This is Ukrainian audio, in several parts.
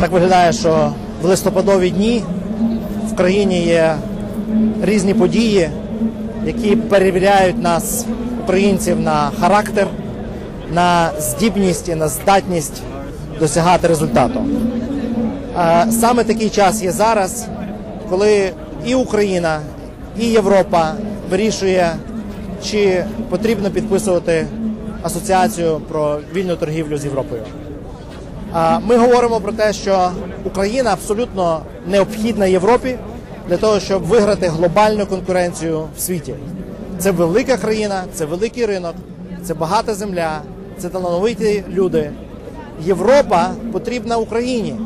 Так виглядає, що в листопадові дні в країні є різні події, які перевіряють нас, українців, на характер, на здібність і на здатність досягати результату. Саме такий час є зараз, коли і Україна, і Європа вирішує, чи потрібно підписувати асоціацію про вільну торгівлю з Європою. Ми говоримо про те, що Україна абсолютно необхідна Європі для того, щоб виграти глобальну конкуренцію в світі. Це велика країна, це великий ринок, це багата земля, це талановиті люди. Європа потрібна Україні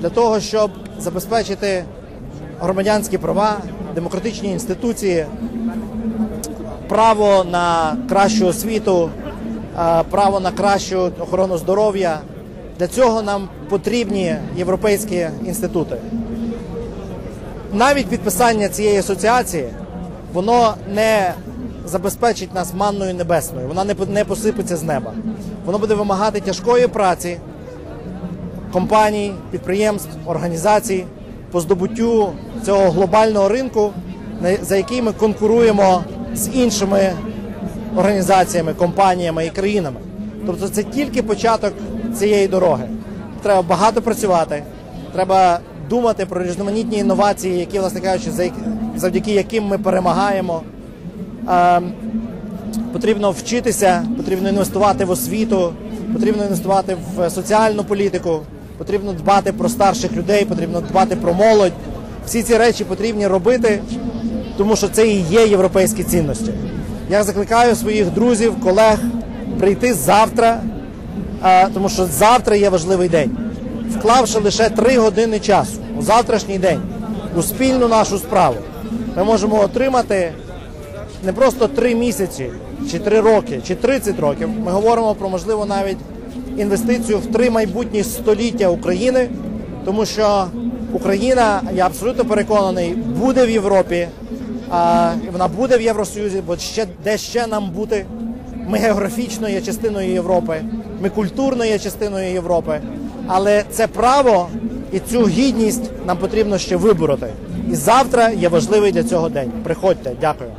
для того, щоб забезпечити громадянські права, демократичні інституції, право на кращу освіту, право на кращу охорону здоров'я. Для цього нам потрібні європейські інститути. Навіть підписання цієї асоціації воно не забезпечить нас манною небесною, вона не посипеться з неба. Воно буде вимагати тяжкої праці компаній, підприємств, організацій по здобуттю цього глобального ринку, за який ми конкуруємо з іншими організаціями, компаніями і країнами. Тобто це тільки початок цієї дороги. Треба багато працювати, треба думати про різноманітні інновації, які, власне кажучи, завдяки яким ми перемагаємо. Ем, потрібно вчитися, потрібно інвестувати в освіту, потрібно інвестувати в соціальну політику, потрібно дбати про старших людей, потрібно дбати про молодь. Всі ці речі потрібні робити, тому що це і є європейські цінності. Я закликаю своїх друзів, колег прийти завтра, тому що завтра є важливий день. Вклавши лише три години часу у завтрашній день у спільну нашу справу, ми можемо отримати не просто три місяці, чи три роки, чи 30 років. Ми говоримо про можливо навіть інвестицію в три майбутні століття України, тому що Україна, я абсолютно переконаний, буде в Європі, а вона буде в Євросоюзі, бо ще де ще нам бути. Ми географічно є частиною Європи, ми культурно є частиною Європи. Але це право і цю гідність нам потрібно ще вибороти. І завтра є важливий для цього день. Приходьте, дякую.